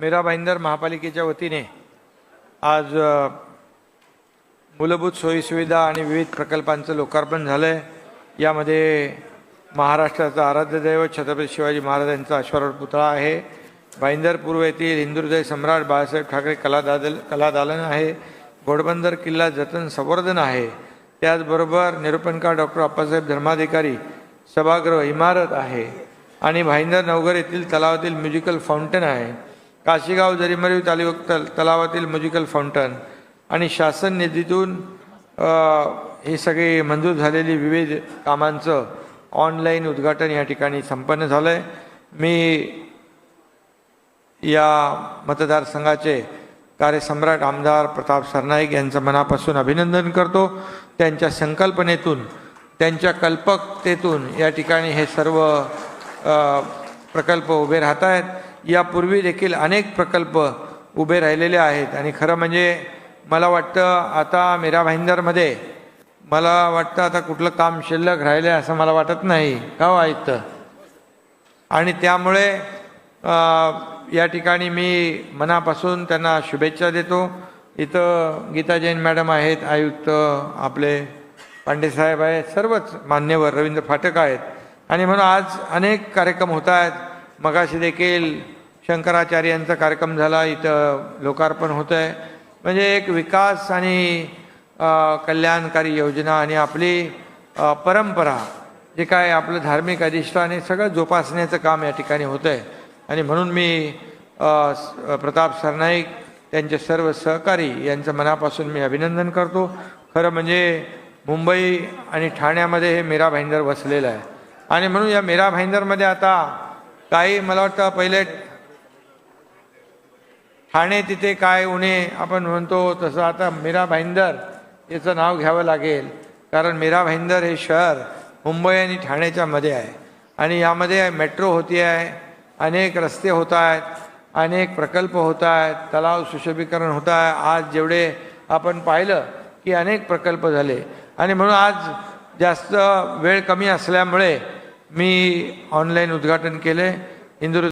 मीरा भाईंदर महापालिकेच्या वतीने आज मूलभूत सोयीसुविधा आणि विविध प्रकल्पांचं लोकार्पण झालं आहे यामध्ये महाराष्ट्राचा आराध्य दैवत छत्रपती शिवाजी महाराजांचा अश्वारूढ पुतळा आहे. भाईंदर पूर्व येथील हिंदुहृदय सम्राट बाळासाहेब ठाकरे कला दादल कलादालन आहे. घोडबंदर किल्ला जतन संवर्धन आहे. त्याचबरोबर निरूपणकार डॉक्टर अप्पासाहेब धर्माधिकारी सभागृह इमारत आहे. आणि भाईंदर नवघर येथील तलावातील म्युझिकल फाउंटन आहे. काशीगाव जरीमरीव तालु तल तलावातील म्युझिकल फाउंटन आणि शासन निधीतून हे सगळे मंजूर झालेली विविध कामांचं ऑनलाईन उद्घाटन या ठिकाणी संपन्न झालं आहे मी या मतदारसंघाचे कार्यसम्राट आमदार प्रताप सरनाईक यांचं मनापासून अभिनंदन करतो. त्यांच्या संकल्पनेतून त्यांच्या कल्पकतेतून या ठिकाणी हे सर्व प्रकल्प उभे राहत आहेत यापूर्वी देखील अनेक प्रकल्प उभे राहिलेले आहेत. आणि खरं म्हणजे मला वाटतं आता मीरा भाईंदरमध्ये मला वाटतं आता कुठलं काम शिल्लक राहिलं आहे असं मला वाटत नाही. का हो आणि त्यामुळे या ठिकाणी मी मनापासून त्यांना शुभेच्छा देतो. इथं गीता जैन मॅडम आहेत आयुक्त आपले पांडेसाहेब आहेत सर्वच मान्यवर रवींद्र फाटक आहेत. आणि म्हणून आज अनेक कार्यक्रम होत आहेत. मगाशी देखील शंकराचार्य यांचा कार्यक्रम झाला इथं लोकार्पण होतं आहे म्हणजे एक विकास आणि कल्याणकारी योजना आणि आपली परंपरा जे काय आपलं धार्मिक अधिष्ठान हे सगळं जोपासण्याचं काम या ठिकाणी होतं आहे आणि म्हणून मी प्रताप सरनाईक त्यांचे सर्व सहकारी यांचं मनापासून मी अभिनंदन करतो. खरं म्हणजे मुंबई आणि ठाण्यामध्ये हे मीरा भाईंदर वसलेलं आहे. आणि म्हणून या मीरा भाईंदरमध्ये आता काही मला वाटतं पहिले ठाणे तिथे काय उणे आपण म्हणतो तसं आता मीरा भाईंदर याचं नाव घ्यावं लागेल. कारण मीरा भाईंदर हे शहर मुंबई आणि ठाण्याच्या मध्ये आहे. आणि यामध्ये मेट्रो होती आहे अनेक रस्ते होत आहेत अनेक प्रकल्प होत आहेत तलाव सुशोभीकरण होत आहे. आज जेवढे आपण पाहिलं की अनेक प्रकल्प झाले. आणि म्हणून आज जास्त वेळ कमी असल्यामुळे मी ऑनलाईन उद्घाटन केले. इंदूर